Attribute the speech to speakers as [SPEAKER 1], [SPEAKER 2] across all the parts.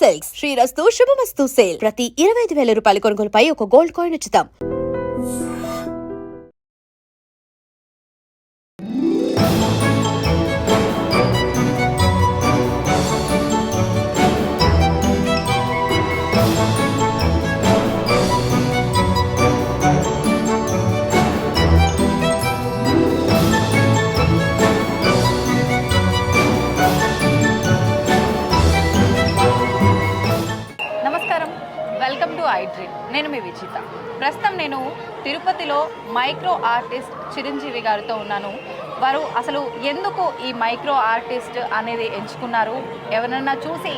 [SPEAKER 1] Silks. శ్రీరస్తు శుభమస్తు sale. ప్రతి ఇరవై ఐదు వేల రూపాయల కొనుగోలుపై ఒక గోల్డ్ కాయిన్ ఉచితం.
[SPEAKER 2] నమస్కారం. Welcome to I dream. నేను మీ విజిత ప్రస్తుతం నేను తిరుపతిలో మైక్రో ఆర్టిస్ట్ చిరంజీవి గారితో ఉన్నాను. వారు అసలు ఎందుకు ఈ మైక్రో ఆర్టిస్ట్ అనేది ఎంచుకున్నారు? ఎవరన్నా చూసి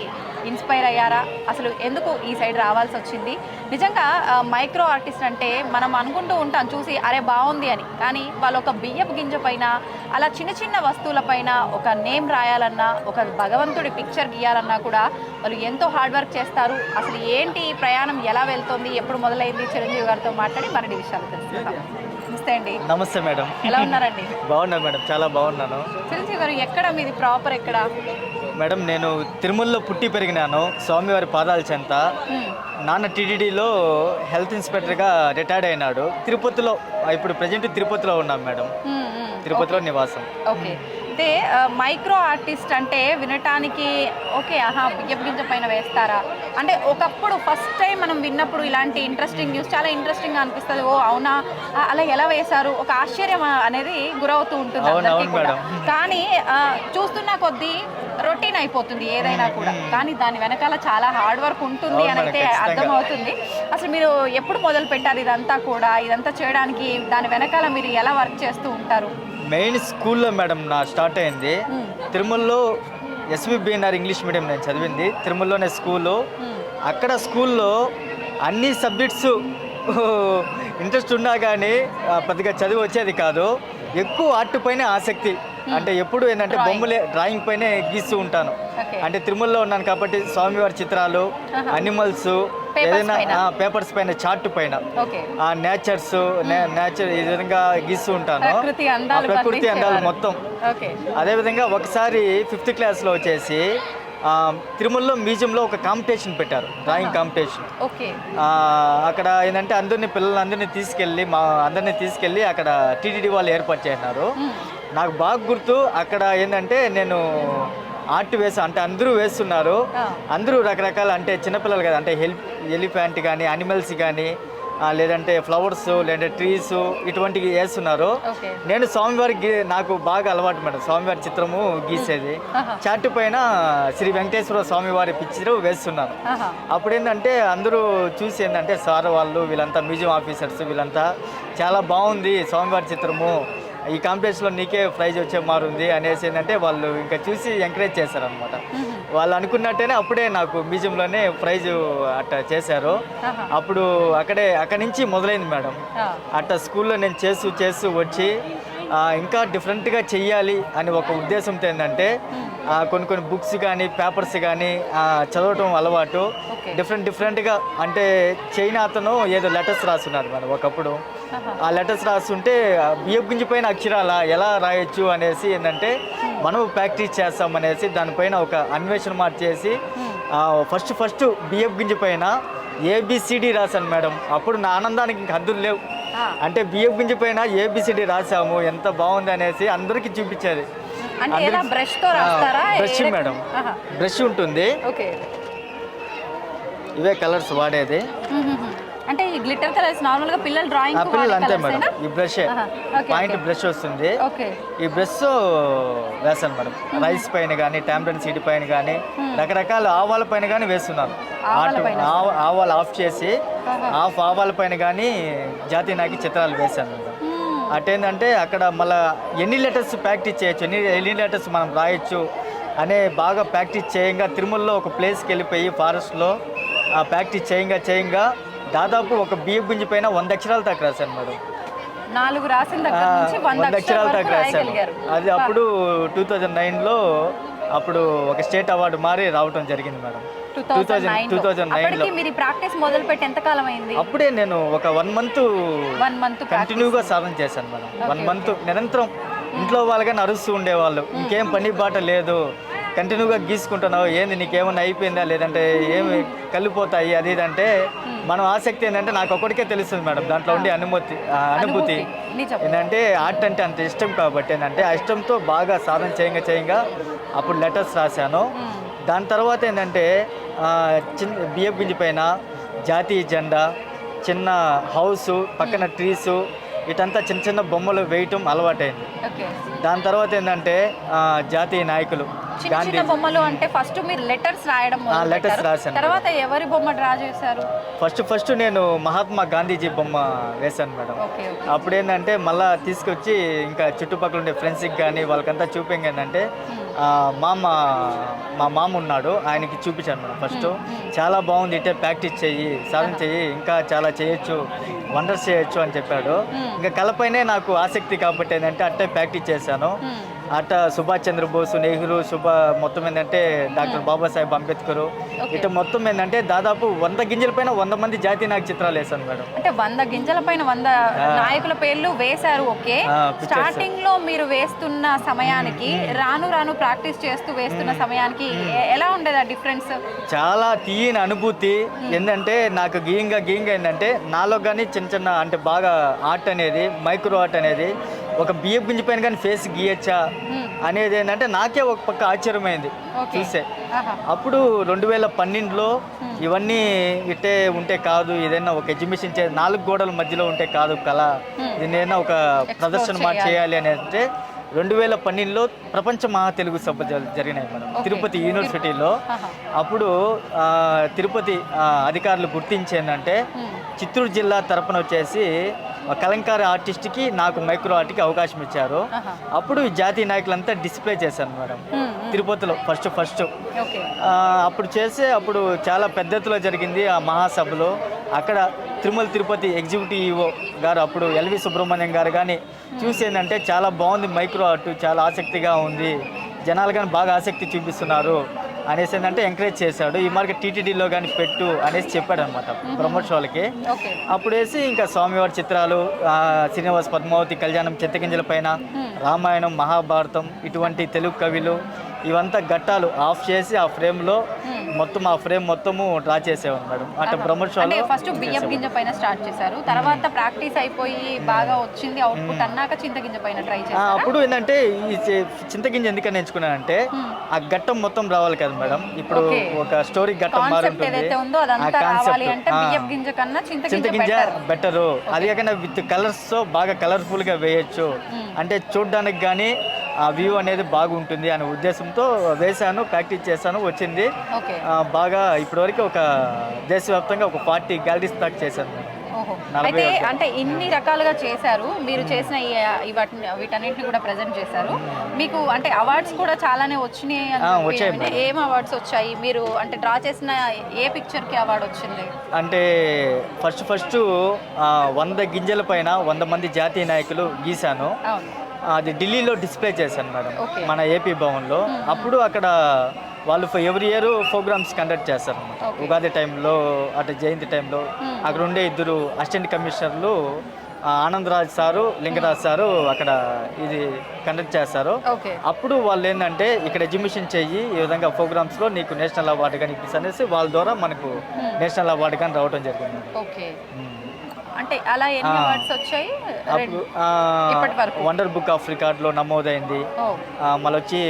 [SPEAKER 2] ఇన్స్పైర్ అయ్యారా? అసలు ఎందుకు ఈ సైడ్ రావాల్సి వచ్చింది? నిజంగా మైక్రో ఆర్టిస్ట్ అంటే మనం అనుకుంటూ ఉంటాం చూసి అరే బాగుంది అని. కానీ వాళ్ళు ఒక బియ్యపు గింజ పైన అలా చిన్న చిన్న వస్తువులపైన ఒక నేమ్ రాయాలన్నా ఒక భగవంతుడి పిక్చర్ గీయాలన్నా కూడా వాళ్ళు ఎంతో హార్డ్ వర్క్ చేస్తారు. అసలు ఏంటి ప్రయాణం? ఎలా వెళ్తుంది? ఎప్పుడు మొదలైంది? చిరంజీవి గారితో మాట్లాడి మరిన్ని విషయాలు తెలుసుకుందాం. నమస్తే అండి.
[SPEAKER 3] నమస్తే మేడం.
[SPEAKER 2] ఎలా ఉన్నారండి?
[SPEAKER 3] బాగున్నాను మేడం. చాలా బాగున్నాను.
[SPEAKER 2] చిరంజీవి గారు ఎక్కడ మీది ప్రాపర్ ఎక్కడ?
[SPEAKER 3] మేడం నేను తిరుమలలో పుట్టి పెరిగినాను స్వామివారి పాదాల చెంత. నాన్న టీడీడీలో హెల్త్ ఇన్స్పెక్టర్గా రిటైర్డ్ అయినాడు. తిరుపతిలో ఇప్పుడు ప్రజెంట్ తిరుపతిలో ఉన్నాం మేడం. తిరుపతిలో నివాసం.
[SPEAKER 2] ఓకే. అయితే మైక్రో ఆర్టిస్ట్ అంటే వినటానికి ఓకే ఆహా బియ్యపు గింజ పైన వేస్తారా? అంటే ఒకప్పుడు ఫస్ట్ టైం మనం విన్నప్పుడు ఇలాంటి ఇంట్రెస్టింగ్ న్యూస్ చాలా ఇంట్రెస్టింగ్ అనిపిస్తుంది. ఓ అవునా? అలా ఎలా వేశారు? ఒక ఆశ్చర్యం అనేది గురవుతూ ఉంటుంది అందరికీ కూడా. కానీ చూస్తున్న కొద్దీ రొటీన్ అయిపోతుంది ఏదైనా కూడా. కానీ దాని వెనకాల చాలా హార్డ్ వర్క్ ఉంటుంది అని అయితే. అర్థమవుతుంది. అసలు మీరు ఎప్పుడు మొదలు పెట్టారు ఇదంతా కూడా? ఇదంతా చేయడానికి దాని వెనకాల మీరు ఎలా వర్క్ చేస్తూ ఉంటారు?
[SPEAKER 3] మెయిన్ స్కూల్లో మేడం నా స్టార్ట్ అయింది. తిరుమలలో ఎస్విబిఎన్ఆర్ ఇంగ్లీష్ మీడియం నేను చదివింది తిరుమలలోనే స్కూలు. అక్కడ స్కూల్లో అన్ని సబ్జెక్ట్స్ ఇంట్రెస్ట్ ఉన్నా కానీ పెద్దగా చదివి వచ్చేది కాదు ఎక్కువ ఆర్ట్ పైన ఆసక్తి అంటే ఎప్పుడు ఏంటంటే. బొమ్మలే డ్రాయింగ్ పైనే గీస్తూ ఉంటాను అంటే తిరుమలలో ఉన్నాను కాబట్టి స్వామివారి చిత్రాలు. అనిమల్స్? పేపర్స్ పైన? చార్ట్ పైన ఆ నేచర్స్ నేచర్ ఈ విధంగా గీస్తూ ఉంటాను.
[SPEAKER 2] ప్రకృతి అందాలు.
[SPEAKER 3] మొత్తం.
[SPEAKER 2] ఓకే.
[SPEAKER 3] అదేవిధంగా ఒకసారి ఫిఫ్త్ క్లాస్లో వచ్చేసి ఆ, తిరుమలలో మ్యూజియంలో ఒక కాంపిటీషన్ పెట్టారు డ్రాయింగ్ కాంపిటీషన్ అక్కడ ఏంటంటే అందరినీ పిల్లలందరినీ తీసుకెళ్ళి మా అందరినీ తీసుకెళ్ళి అక్కడ టీటీడీ వాళ్ళు ఏర్పాటు చేసినారు. నాకు బాగా గుర్తు అక్కడ ఏంటంటే నేను ఆర్ట్ వేసా అంటే అందరూ వేస్తున్నారు. అందరూ రకరకాల అంటే చిన్నపిల్లలు కదా అంటే హెల్ప్ ఎలిఫెంట్ కానీ అనిమల్స్ కానీ లేదంటే ఫ్లవర్స్ లేదంటే ట్రీస్ ఇటువంటివి వేస్తున్నారు. నేను స్వామివారి గీ- నాకు బాగా అలవాటు మేడం స్వామివారి చిత్రము గీసేది. చాటు పైన శ్రీ వెంకటేశ్వర స్వామివారి పిక్చర్ వేస్తున్నాను అప్పుడు ఏంటంటే అందరూ చూసి ఏంటంటే సార్ వాళ్ళు వీళ్ళంతా మ్యూజియం ఆఫీసర్స్ వీళ్ళంతా చాలా బాగుంది స్వామివారి చిత్రము. ఈ కాంపిటీషన్లో నీకే ప్రైజ్ వచ్చే మారుంది అనేసి ఏంటంటే వాళ్ళు ఇంకా చూసి ఎంకరేజ్ చేశారనమాట. వాళ్ళు అనుకున్నట్టేనే అప్పుడే నాకు మ్యూజియంలోనే ప్రైజ్ అట్లా చేశారు అప్పుడు అక్కడే అక్కడి నుంచి మొదలైంది మేడం
[SPEAKER 2] ఆ.
[SPEAKER 3] అట్లా స్కూల్లో నేను చేస్తూ చేస్తూ వచ్చి ఇంకా డిఫరెంట్గా చెయ్యాలి అని ఒక ఉద్దేశంతో ఏంటంటే కొన్ని కొన్ని బుక్స్ కానీ పేపర్స్ కానీ చదవటం అలవాటు డిఫరెంట్ డిఫరెంట్గా అంటే చైనా అతను ఏదో లెటర్స్ రాస్తున్నారు మేడం ఒకప్పుడు. ఆ లెటర్స్ రాస్తుంటే ఆ బియ్యపు గింజ పైన అక్షరాల ఎలా రాయొచ్చు అనేసి ఏంటంటే మనం ప్రాక్టీస్ చేస్తాం అనేసి దానిపైన ఒక అన్వేషణ మార్చేసి. ఫస్ట్ ఫస్ట్ బియ్యపు గింజ పైన ఏబిసిడి రాశాను మేడం అప్పుడు నా ఆనందానికి ఇంక హద్దులు లేవు. అంటే బియ్యపు గింజ పైన ఏబిసిడి రాసాము ఎంత బాగుంది అనేసి అందరికీ చూపించేది.
[SPEAKER 2] బ్రష్?
[SPEAKER 3] మేడం. బ్రష్ ఉంటుంది. ఇవే కలర్స్ వాడేది.
[SPEAKER 2] అంటే ఈ గ్లిటర్ కలర్స్ నార్మల్గా పిల్లలు డ్రాయింగ్
[SPEAKER 3] పిల్లలు అంతే మేడం. ఈ బ్రష్ పాయింట్. బ్రష్ వస్తుంది. ఈ బ్రష్ వేస్తాను మేడం. రైస్ పైన కానీ టాంబ్రన్ సీడ్ పైన కానీ రకరకాల ఆవాల పైన కానీ వేస్తున్నాను ఆటు- ఆవాలు ఆఫ్ చేసి. ఆఫ్ ఆవాల పైన కానీ జాతి నాకి చిత్రాలు వేశాను. అటేంటంటే అక్కడ మళ్ళీ ఎన్ని లెటర్స్ ప్రాక్టీస్ చేయొచ్చు ఎన్ని ఎన్ని లెటర్స్ మనం రాయొచ్చు అనే బాగా ప్రాక్టీస్ చేయంగా తిరుమలలో ఒక ప్లేస్కి వెళ్ళిపోయి ఫారెస్ట్లో ఆ ప్రాక్టీస్ చేయంగా చేయంగా దాదాపు ఒక బియ్య గుంజి పైన వంద అక్షరాలు దాకా రాశాను మేడం.
[SPEAKER 2] నాలుగు రాసిన వంద
[SPEAKER 3] అక్షరాలు దాకా రాశాను. అది అప్పుడు టూ థౌజండ్ నైన్లో అప్పుడు ఒక స్టేట్ అవార్డు మారి రావటం జరిగింది madam.
[SPEAKER 2] Two
[SPEAKER 3] thousand two. Thousand నైన్లో.
[SPEAKER 2] ప్రాక్టీస్ ఎంత కాలం అయింది?
[SPEAKER 3] అప్పుడే నేను ఒక వన్ మంత్
[SPEAKER 2] వన్ మంత్
[SPEAKER 3] కంటిన్యూగా సాధన చేశాను మేడం. వన్ మంత్ నిరంతరం ఇంట్లో వాళ్ళగా అరుస్తూ ఉండేవాళ్ళు. ఇంకేం పని బాట లేదు. కంటిన్యూగా గీసుకుంటున్నావు ఏంది నీకేమన్నా అయిపోయిందా? లేదంటే ఏమి కలిపోతాయి అది ఇది అంటే మనం ఆసక్తి ఏంటంటే నాకు ఒకటికే తెలుస్తుంది మేడం దాంట్లో ఉండే అనుమతి అనుభూతి. ఏంటంటే ఆర్ట్ అంటే అంత ఇష్టం కాబట్టి ఏంటంటే ఆ ఇష్టంతో బాగా సాధన చేయంగా చేయంగా అప్పుడు లెటర్స్ రాశాను. దాని తర్వాత ఏంటంటే చిన్న బియ్యం గింజ పైన జాతీయ జెండా చిన్న హౌస్ పక్కన ట్రీసు ఇటంతా చిన్న చిన్న బొమ్మలు వేయటం అలవాటైంది. దాని తర్వాత ఏంటంటే జాతీయ నాయకులు గాంధీ
[SPEAKER 2] బొమ్మలు అంటే ఫస్ట్ మీరు లెటర్స్ రాయడం.
[SPEAKER 3] రాశాను.
[SPEAKER 2] తర్వాత ఎవరి బొమ్మ డ్రా చేశారు?
[SPEAKER 3] ఫస్ట్ ఫస్ట్ నేను మహాత్మా గాంధీజీ బొమ్మ వేశాను మేడం.
[SPEAKER 2] Okay okay.
[SPEAKER 3] అప్పుడు ఏంటంటే మళ్ళా తీసుకొచ్చి ఇంకా చుట్టుపక్కల ఉండే ఫ్రెండ్స్కి కానీ వాళ్ళకంతా చూపింగ్ ఏంటంటే మామ మా మామ ఉన్నాడు. ఆయనకి చూపించాను మేడం ఫస్ట్. చాలా బాగుంది ఇటే ప్రాక్టీస్ చెయ్యి సాధన చెయ్యి ఇంకా చాలా చేయొచ్చు వండర్స్ చేయొచ్చు అని చెప్పాడు. ఇంకా కలపైనే నాకు ఆసక్తి కాబట్టి ఏంటంటే అట్టే ప్రాక్టీస్ చేశాను. అట్ట సుభాష్ చంద్రబోస్ నెహ్రూ సుభ మొత్తం ఏంటంటే డాక్టర్ బాబాసాహెబ్ అంబేద్కర్. ఇటు మొత్తం ఏంటంటే దాదాపు వంద గింజల పైన వంద మంది జాతీయ నాయక చిత్రాలు వేశాను మేడం.
[SPEAKER 2] అంటే వంద గింజల పైన వంద నాయకుల పేర్లు వేశారు ఓకే. స్టార్టింగ్లో మీరు వేస్తున్న సమయానికి రాను రాను ప్రాక్టీస్ చేస్తూ వేస్తున్న సమయానికి ఎలా ఉండేది ఆ డిఫరెన్స్?
[SPEAKER 3] చాలా తీయని అనుభూతి. ఏంటంటే నాకు గీయంగా గీయంగా ఏంటంటే నాలో కానీ చిన్న చిన్న అంటే బాగా ఆర్ట్ అనేది మైక్రో ఆర్ట్ అనేది ఒక బియ్యం గింజ పైన కానీ ఫేస్ గీయచ్చా అనేది ఏంటంటే నాకే ఒక పక్క ఆశ్చర్యమైంది. చూసే అప్పుడు రెండు వేల పన్నెండులో ఇవన్నీ ఇట్టే ఉంటే కాదు ఏదైనా ఒక ఎగ్జిబిషన్ చే నాలుగు గోడల మధ్యలో ఉంటే కాదు కళ. దీన్ని ఏదైనా ఒక ప్రదర్శన చేయాలి అని అంటే రెండు వేల పన్నెండులో ప్రపంచ మహా తెలుగు సభ జరిగినాయి మేడం. తిరుపతి యూనివర్సిటీలో. అప్పుడు తిరుపతి అధికారులు గుర్తించి ఏంటంటే చిత్తూరు జిల్లా తరపున వచ్చేసి కలంకారీ ఆర్టిస్ట్కి నాకు మైక్రో ఆర్ట్కి అవకాశం ఇచ్చారు. అప్పుడు ఈ జాతీయ నాయకులంతా డిస్ప్లే చేశాను మేడం. తిరుపతిలో ఫస్ట్ ఫస్ట్. అప్పుడు చేస్తే అప్పుడు చాలా పెద్ద జరిగింది ఆ మహాసభలో. అక్కడ తిరుమల తిరుపతి ఎగ్జిక్యూటివ్ ఈఓ గారు అప్పుడు ఎల్వి సుబ్రహ్మణ్యం గారు కానీ చూసి ఏంటంటే చాలా బాగుంది మైక్రో ఆర్ట్ చాలా ఆసక్తిగా ఉంది జనాలు కానీ బాగా ఆసక్తి చూపిస్తున్నారు అనేసి ఏంటంటే ఎంకరేజ్ చేశాడు. ఈ మార్కెట్ టీటీడీలో కానీ పెట్టు అనేసి చెప్పాడు అనమాట బ్రహ్మోత్సవాలకి
[SPEAKER 2] ఓకే.
[SPEAKER 3] అప్పుడు వేసి ఇంకా స్వామివారి చిత్రాలు శ్రీనివాస్ పద్మావతి కళ్యాణం చింతగింజల పైన రామాయణం మహాభారతం ఇటువంటి తెలుగు కవులు ఇవంతా ఘట్టాలు ఆఫ్ చేసి ఆ ఫ్రేమ్లో మొత్తం ఆ ఫ్రేమ్ మొత్తము డ్రా చేసేవాడు మేడం. అటు
[SPEAKER 2] అంటే
[SPEAKER 3] బ్రహ్మోత్సవాలు
[SPEAKER 2] ఫస్ట్ బియ్యం గింజ పైన స్టార్ట్ చేశారు. తర్వాత ప్రాక్టీస్ అయిపోయి బాగా వచ్చింది అవుట్పుట్ అన్నాక చింతగింజ పైన ట్రై చేశారు?
[SPEAKER 3] అప్పుడు ఏంటంటే ఈ చి- చింతగింజ ఎందుకని ఎంచుకున్నానంటే ఆ ఘట్టం మొత్తం రావాలి కదా మేడం. ఇప్పుడు. ఒక స్టోరీ ఘట్టం మారి
[SPEAKER 2] కాన్సెప్ట్
[SPEAKER 3] ఉంటుంది
[SPEAKER 2] ఏదైతే ఉందో
[SPEAKER 3] ఆ
[SPEAKER 2] అదంతా రావాలి
[SPEAKER 3] కాన్సెప్ట్
[SPEAKER 2] అంటే బియ్యం గింజ చింతగింజ బెటరు
[SPEAKER 3] అది కాకుండా విత్ కలర్స్తో బాగా కలర్ఫుల్గా వేయొచ్చు. అంటే చూడడానికి కానీ ఆ వ్యూ అనేది బాగుంటుంది అనే ఉద్దేశంతో వేశాను ప్రాక్టీస్ చేశాను వచ్చింది. బాగా ఇప్పటివరకు ఒక దేశవ్యాప్తంగా ఒక పార్టీ గ్యాలరీస్ దాకా చేశాను.
[SPEAKER 2] అయితే. అంటే ఇన్ని రకాలుగా చేశారు మీరు చేసిన వీటన్నిటిని కూడా ప్రజెంట్ చేశారు. మీకు అంటే అవార్డ్స్ కూడా చాలానే వచ్చినాయి. ఏం అవార్డ్స్ వచ్చాయి? మీరు అంటే డ్రా చేసిన ఏ పిక్చర్కి అవార్డు వచ్చింది?
[SPEAKER 3] అంటే ఫస్ట్ ఫస్ట్ వంద గింజల పైన వంద మంది జాతీయ నాయకులు గీశాను. అది ఢిల్లీలో డిస్ప్లే చేశాను మేడం. మన ఏపీ భవన్లో. అప్పుడు అక్కడ వాళ్ళు ఎవ్రీ ఇయర్ ప్రోగ్రామ్స్ కండక్ట్ చేస్తారు అన్నమాట ఉగాది టైంలో అటు జయంతి టైంలో అక్కడ ఉండే ఇద్దరు అసిస్టెంట్ కమిషనర్లు ఆనందరాజ్ సారు లింగరాజ్ సారు అక్కడ ఇది కండక్ట్ చేస్తారు. అప్పుడు వాళ్ళు ఏంటంటే ఇక్కడ ఎగ్జిబిషన్ చెయ్యి ఈ విధంగా ప్రోగ్రామ్స్లో నీకు నేషనల్ అవార్డు కానీ ఇప్పిస్తా అనేసి వాళ్ళ ద్వారా మనకు నేషనల్ అవార్డు కానీ రావడం జరిగింది.
[SPEAKER 2] అంటే అలా ఎన్ని అవార్డ్స్ వచ్చాయి?
[SPEAKER 3] అప్పుడు
[SPEAKER 2] ఇప్పటి వరకు?
[SPEAKER 3] వండర్ బుక్ ఆఫ్ రికార్డ్లో నమోదైంది. మళ్ళీ వచ్చి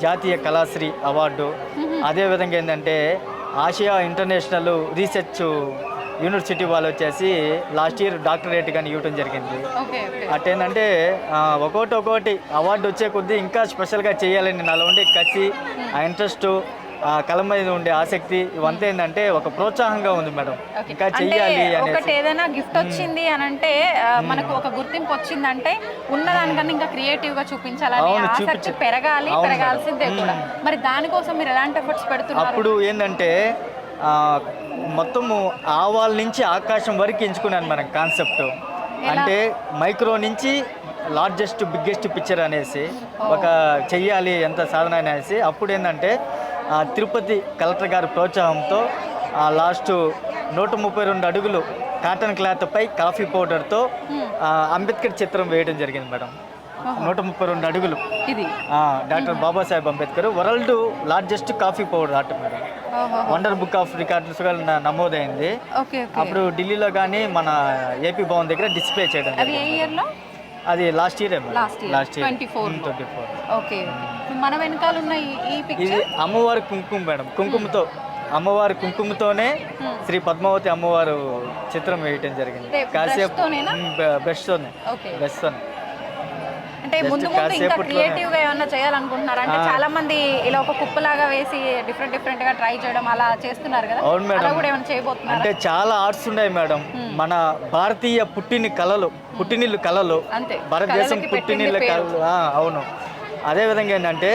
[SPEAKER 3] జాతీయ కళాశ్రీ అవార్డు. అదేవిధంగా ఏంటంటే ఆసియా ఇంటర్నేషనల్ రీసెర్చ్ యూనివర్సిటీ వాళ్ళు వచ్చేసి లాస్ట్ ఇయర్ డాక్టరేట్ కానీ ఇవ్వడం జరిగింది. ఆ, ఒక్కొక్కటి ఒక్కొక్కటి అవార్డు వచ్చే కొద్దీ ఇంకా స్పెషల్గా చేయాలని నాలో ఉండే కసి ఆ ఇంట్రెస్ట్ కళ మీద ఉండే ఆసక్తి ఇవంతా ఏంటంటే ఒక ప్రోత్సాహంగా ఉంది మేడం. ఇంకా చెయ్యాలి
[SPEAKER 2] ఒకటి ఏదైనా గిఫ్ట్ వచ్చింది అని అంటే మనకు ఒక గుర్తింపు వచ్చిందంటే ఉన్నదానికన్నా ఇంకా క్రియేటివ్గా చూపించాలని ఆసక్తి పెరగాలి. పెరగాల్సిందే కూడా. మరి దానికోసం మీరు ఎలాంటి ఎఫర్ట్స్ పెడుతున్నారు?
[SPEAKER 3] అప్పుడు ఏంటంటే ఆ, మొత్తము ఆవాల నుంచి ఆకాశం వరకు ఎంచుకున్నాను మనం కాన్సెప్ట్ అంటే మైక్రో నుంచి లార్జెస్ట్ బిగ్గెస్ట్ పిక్చర్ అనేసి ఒక చెయ్యాలి ఎంత సాధన అనేసి. అప్పుడు ఏంటంటే తిరుపతి కలెక్టర్ గారి ప్రోత్సాహంతో లాస్ట్ నూట ముప్పై రెండు అడుగులు కాటన్ క్లాత్పై కాఫీ పౌడర్తో అంబేద్కర్ చిత్రం వేయడం జరిగింది మేడం. నూట ముప్పై రెండు అడుగులు.
[SPEAKER 2] ఇది?
[SPEAKER 3] Doctor Babasaheb Ambedkar world largest coffee powder art madam. Wonder book of records నమోదైంది. అప్పుడు ఢిల్లీలో కానీ మన ఏపీ భవన్ దగ్గర డిస్ప్లే చేయడం అది లాస్ట్ ఇయర్ లాస్ట్ ఇయర్.
[SPEAKER 2] 24 లో.
[SPEAKER 3] Twenty four.
[SPEAKER 2] ఓకే. మన వెనకాల ఉన్న ఈ-
[SPEAKER 3] ఇది
[SPEAKER 2] పిక్చర్
[SPEAKER 3] అమ్మవారి కుంకుమ మేడం. కుంకుమతో అమ్మవారి కుంకుమతోనే శ్రీ పద్మావతి అమ్మవారు చిత్రం వేయటం జరిగింది.
[SPEAKER 2] అంటే brush తోనేనా?
[SPEAKER 3] బ్రష్ తోనే
[SPEAKER 2] ఓకే. అంటే ముందు ముందు ఇంకా
[SPEAKER 3] కాసేపట్లోనే.
[SPEAKER 2] క్రియేటివ్గా ఏమన్నా చేయాలనుకుంటున్నారా? అంటే చాలా మంది ఇలా ఒక కుప్పలాగా వేసి డిఫరెంట్ డిఫరెంట్గా ట్రై చేయడం అలా చేస్తున్నారు కదా.
[SPEAKER 3] అవును మేడం.
[SPEAKER 2] అలా కూడా ఏమైనా చేయబోతున్నారా?
[SPEAKER 3] అంటే చాలా ఆర్ట్స్ ఉన్నాయి మేడం. మన భారతీయ పుట్టిని కళలు పుట్టినిల్లు కళలు
[SPEAKER 2] అంతే.
[SPEAKER 3] భారతదేశం
[SPEAKER 2] కళలకి
[SPEAKER 3] పుట్టినిళ్ళ
[SPEAKER 2] పేరు.
[SPEAKER 3] కళలు. ఆ, అవును. అదే విధంగా ఏంటంటే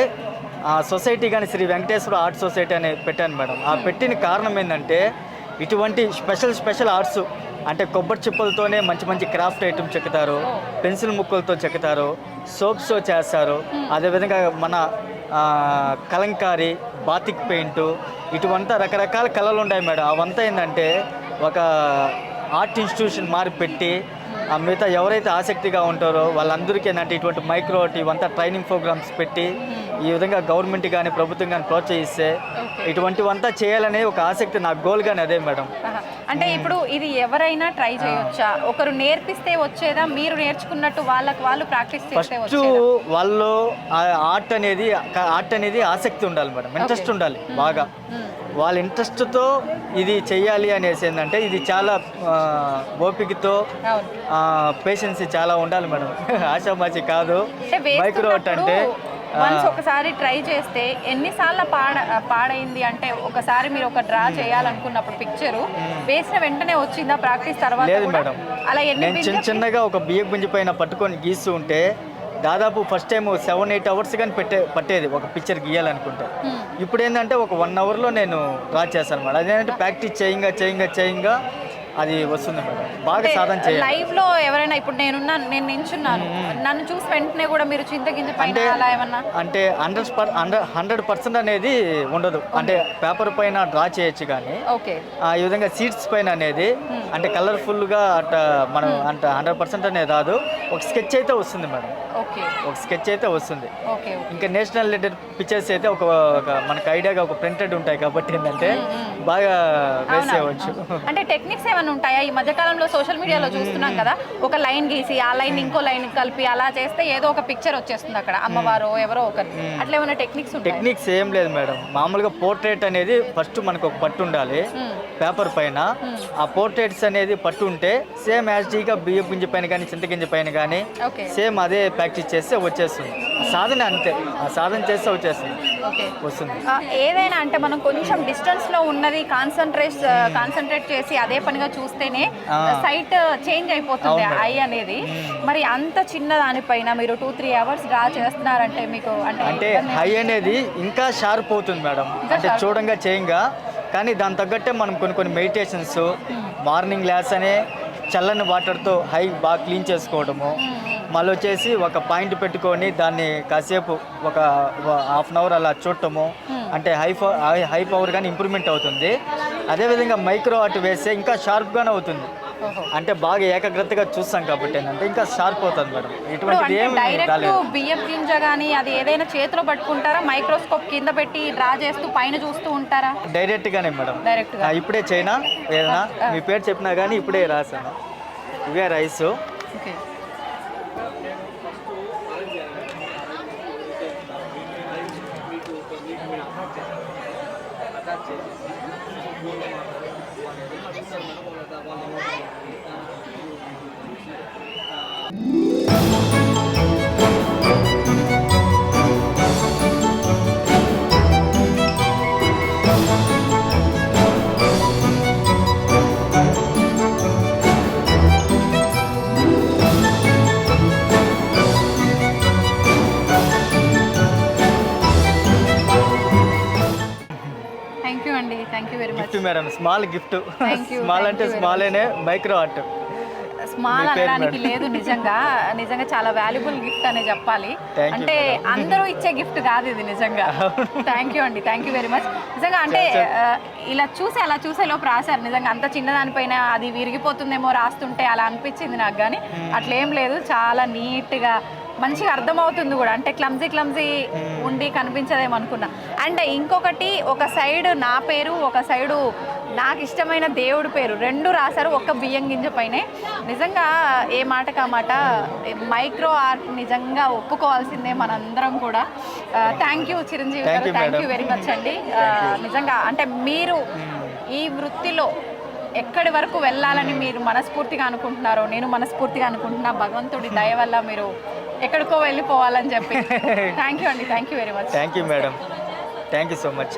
[SPEAKER 3] ఆ సొసైటీ కానీ శ్రీ వెంకటేశ్వర ఆర్ట్ సొసైటీ అని పెట్టాను మేడం. ఆ పెట్టిన కారణం ఏంటంటే ఇటువంటి స్పెషల్ స్పెషల్ ఆర్ట్స్ అంటే కొబ్బరి చిప్పలతోనే మంచి మంచి క్రాఫ్ట్ ఐటమ్ చెక్కుతారు పెన్సిల్ ముక్కలతో చెక్కుతారు సోప్స్తో చేస్తారు. అదేవిధంగా మన కలంకారీ బాతిక్ పెయింట్ ఇటువంతా రకరకాల కళలు ఉంటాయి మేడం. అవంతా ఏంటంటే ఒక ఆర్ట్ ఇన్స్టిట్యూషన్ మారి పెట్టి మిగతా ఎవరైతే ఆసక్తిగా ఉంటారో వాళ్ళందరికీ ఏంటంటే ఇటువంటి మైక్రో ఇవంతా ట్రైనింగ్ ప్రోగ్రామ్స్ పెట్టి ఈ విధంగా గవర్నమెంట్ కానీ ప్రభుత్వం కానీ ప్రోత్సహిస్తే. ఇటువంటివంతా చేయాలనే ఒక ఆసక్తి నా గోల్ కానీ అదే మేడం.
[SPEAKER 2] అంటే ఇప్పుడు ఇది ఎవరైనా ట్రై చేయొచ్చా? ఒకరు నేర్పిస్తే వచ్చేదా? మీరు నేర్చుకున్నట్టు వాళ్ళకి వాళ్ళు ప్రాక్టీస్
[SPEAKER 3] ఫస్ట్ వాళ్ళు ఆర్ట్ అనేది ఆర్ట్ అనేది ఆసక్తి ఉండాలి మేడం. ఇంట్రెస్ట్ ఉండాలి బాగా. వాళ్ళ ఇంట్రెస్ట్తో ఇది చెయ్యాలి అనేసి ఏంటంటే ఇది చాలా ఓపికతో పేషెన్సీ చాలా ఉండాలి మేడం. ఆశామాచి కాదు.
[SPEAKER 2] అంటే
[SPEAKER 3] మైక్రో ఆర్ట్ అంటే
[SPEAKER 2] వన్స్ ఒకసారి ట్రై చేస్తే ఎన్నిసార్లు పాడ పాడైంది అంటే ఒకసారి మీరు ఒక డ్రా చేయాలనుకున్నప్పుడు పిక్చర్ వేసిన వెంటనే వచ్చిందా ప్రాక్టీస్ తర్వాత
[SPEAKER 3] లేదు? మేడం.
[SPEAKER 2] అలా
[SPEAKER 3] నేను చిన్న చిన్నగా ఒక బియ్య గుంజి పైన పట్టుకొని గీస్తూ ఉంటే దాదాపు first time seven eight hours కానీ పెట్టే పట్టేది ఒక పిక్చర్ గీయాలనుకుంటే. ఇప్పుడు ఏంటంటే ఒక వన్ అవర్లో నేను డ్రా చేస్తాను మేడం. అదేంటంటే ప్రాక్టీస్ చేయంగా చేయంగా చేయంగా అది వస్తుంది మేడం. బాగా సాధన చేయాలి.
[SPEAKER 2] లైవ్లో ఎవరైనా ఇప్పుడు నేనున్నాను నేను నించున్నాను. నన్ను చూసి వెంటనే కూడా మీరు చింతగింజ పైన
[SPEAKER 3] అంటే
[SPEAKER 2] అలా ఏమన్నా?
[SPEAKER 3] అంటే హండ్రెడ్ పర్ హండ్రెడ్ పర్సెంట్ అనేది ఉండదు. అంటే పేపర్ పైన డ్రా చేయొచ్చు కానీ
[SPEAKER 2] ఓకే.
[SPEAKER 3] ఆ, ఈ విధంగా సీట్స్ పైన అనేది అంటే కలర్ఫుల్గా అట్ట మనం అంటే హండ్రెడ్ పర్సెంట్ అనేది రాదు. ఒక స్కెచ్ అయితే వస్తుంది మేడం.
[SPEAKER 2] ఓకే.
[SPEAKER 3] ఒక స్కెచ్ అయితే వస్తుంది.
[SPEAKER 2] ఓకే
[SPEAKER 3] ఇంకా నేషనల్ లెటర్ పిక్చర్స్ అయితే ఒక ఒక మనకు ఐడియాగా ఒక ప్రింటెడ్ ఉంటాయి కాబట్టి ఏంటంటే బాగా వేసేయవచ్చు.
[SPEAKER 2] అంటే టెక్నిక్స్ ఏమైనా ఉంటాయా? ఈ మధ్య కాలంలో సోషల్ మీడియాలో చూస్తున్నాం కదా ఒక లైన్ గీసి ఆ లైన్ ఇంకో లైన్ కలిపి అలా చేస్తే ఏదో ఒక పిక్చర్ వచ్చేస్తుంది అక్కడ అమ్మవారు ఎవరో ఒకరు. అట్లా ఏమైనా టెక్నిక్స్
[SPEAKER 3] టెక్నిక్స్ ఏం లేదు మేడం. మామూలుగా పోర్ట్రేట్ అనేది ఫస్ట్ మనకు ఒక పట్టు ఉండాలి పేపర్ పైన. ఆ పోర్ట్రేట్స్ అనేది పట్టు ఉంటే సేమ్ యాజ్టీగా బియ్య గింజ పైన కానీ చింతగింజ పైన కానీ సేమ్ అదే ప్రాక్టీస్ చేస్తే వచ్చేస్తుంది. సాధన అంతే. ఆ సాధన చేస్తే వచ్చేస్తుంది. వస్తుంది.
[SPEAKER 2] ఆ, ఏదైనా అంటే మనం కొంచెం డిస్టెన్స్లో ఉన్నది కాన్సన్ట్రేట్ కాన్సన్ట్రేట్ చేసి అదే పనిగా చూస్తేనే
[SPEAKER 3] ఆ.
[SPEAKER 2] సైట్ చేంజ్ అయిపోతుంది
[SPEAKER 3] అవును.
[SPEAKER 2] ఐ అనేది. మరి అంత చిన్న దానిపైన మీరు టూ త్రీ అవర్స్ డ్రా చేస్తున్నారంటే మీకు అంటే
[SPEAKER 3] అంటే
[SPEAKER 2] ఇబ్బంది
[SPEAKER 3] హై అనేది ఇంకా షార్ప్ అవుతుంది మేడం. అంటే చూడంగా చేయంగా. కానీ దాని తగ్గట్టే మనం కొన్ని కొన్ని మెడిటేషన్స్ మార్నింగ్ గ్లాస్ అనే చల్లని వాటర్తో హై బాగా క్లీన్ చేసుకోవడము. మళ్ళీ వచ్చేసి ఒక పాయింట్ పెట్టుకొని దాన్ని కాసేపు ఒక హాఫ్ అన్ అవర్ అలా చూడటము. అంటే హై హై హై పవర్ కానీ ఇంప్రూవ్మెంట్ అవుతుంది. అదేవిధంగా మైక్రో ఆర్ట్ వేస్తే ఇంకా షార్ప్గానే అవుతుంది. అంటే బాగా ఏకాగ్రతగా చూస్తాం కాబట్టి ఏంటంటే ఇంకా షార్ప్ అవుతుంది మేడం.
[SPEAKER 2] డైరెక్ట్
[SPEAKER 3] రాలేదు.
[SPEAKER 2] బియ్యం గింజ కానీ అది ఏదైనా చేతిలో పట్టుకుంటారా? మైక్రోస్కోప్ కింద పెట్టి డ్రా చేస్తూ పైన చూస్తూ ఉంటారా?
[SPEAKER 3] డైరెక్ట్ గానే మేడం
[SPEAKER 2] డైరెక్ట్
[SPEAKER 3] ఇప్పుడే చైనా ఏదైనా? మీ పేరు చెప్పినా కానీ ఇప్పుడే రాశాను. ఇవే rice.
[SPEAKER 2] Okay.
[SPEAKER 3] Small gift.
[SPEAKER 2] Thank you,
[SPEAKER 3] small
[SPEAKER 2] thank
[SPEAKER 3] అంటే
[SPEAKER 2] you very
[SPEAKER 3] స్మాల్ అనే మైక్రో ఆర్ట్.
[SPEAKER 2] స్మాల్
[SPEAKER 3] మీ పేరు
[SPEAKER 2] అనడానికి. లేదు నిజంగా. నిజంగా చాలా వాల్యుబుల్ గిఫ్ట్ అనే చెప్పాలి.
[SPEAKER 3] Thank you,
[SPEAKER 2] అంటే అందరూ ఇచ్చే గిఫ్ట్ కాదు ఇది నిజంగా. థ్యాంక్ యూ అండి. థ్యాంక్ యూ వెరీ మచ్ నిజంగా అంటే ఆ, ఇలా చూసి అలా చూసే లోపు రాశారు. నిజంగా అంత చిన్నదానిపైన అది విరిగిపోతుందేమో రాస్తుంటే అలా అనిపించింది నాకు కానీ అట్లేం లేదు. చాలా నీట్గా మంచిగా అర్థమవుతుంది కూడా. అంటే క్లమ్జీ క్లమ్జీ ఉండి కనిపించదేమో అనుకున్నా. అండ్ ఇంకొకటి ఒక సైడ్ నా పేరు ఒక సైడు నాకు ఇష్టమైన దేవుడి పేరు. రెండు రాశారు ఒక్క బియ్యం గింజ పైనే. నిజంగా ఏ మాట కా మాట మైక్రో ఆర్ట్ నిజంగా ఒప్పుకోవాల్సిందే మనందరం కూడా. థ్యాంక్ యూ చిరంజీవి గారు. Thank you. వెరీ మచ్ అండి. నిజంగా అంటే మీరు ఈ వృత్తిలో ఎక్కడి వరకు వెళ్ళాలని మీరు మనస్ఫూర్తిగా అనుకుంటున్నారో నేను మనస్ఫూర్తిగా అనుకుంటున్నా. భగవంతుడి దయ వల్ల మీరు ఎక్కడికో వెళ్ళిపోవాలని చెప్పి. థ్యాంక్ యూ అండి. Thank you very much
[SPEAKER 3] thank you madam thank you so much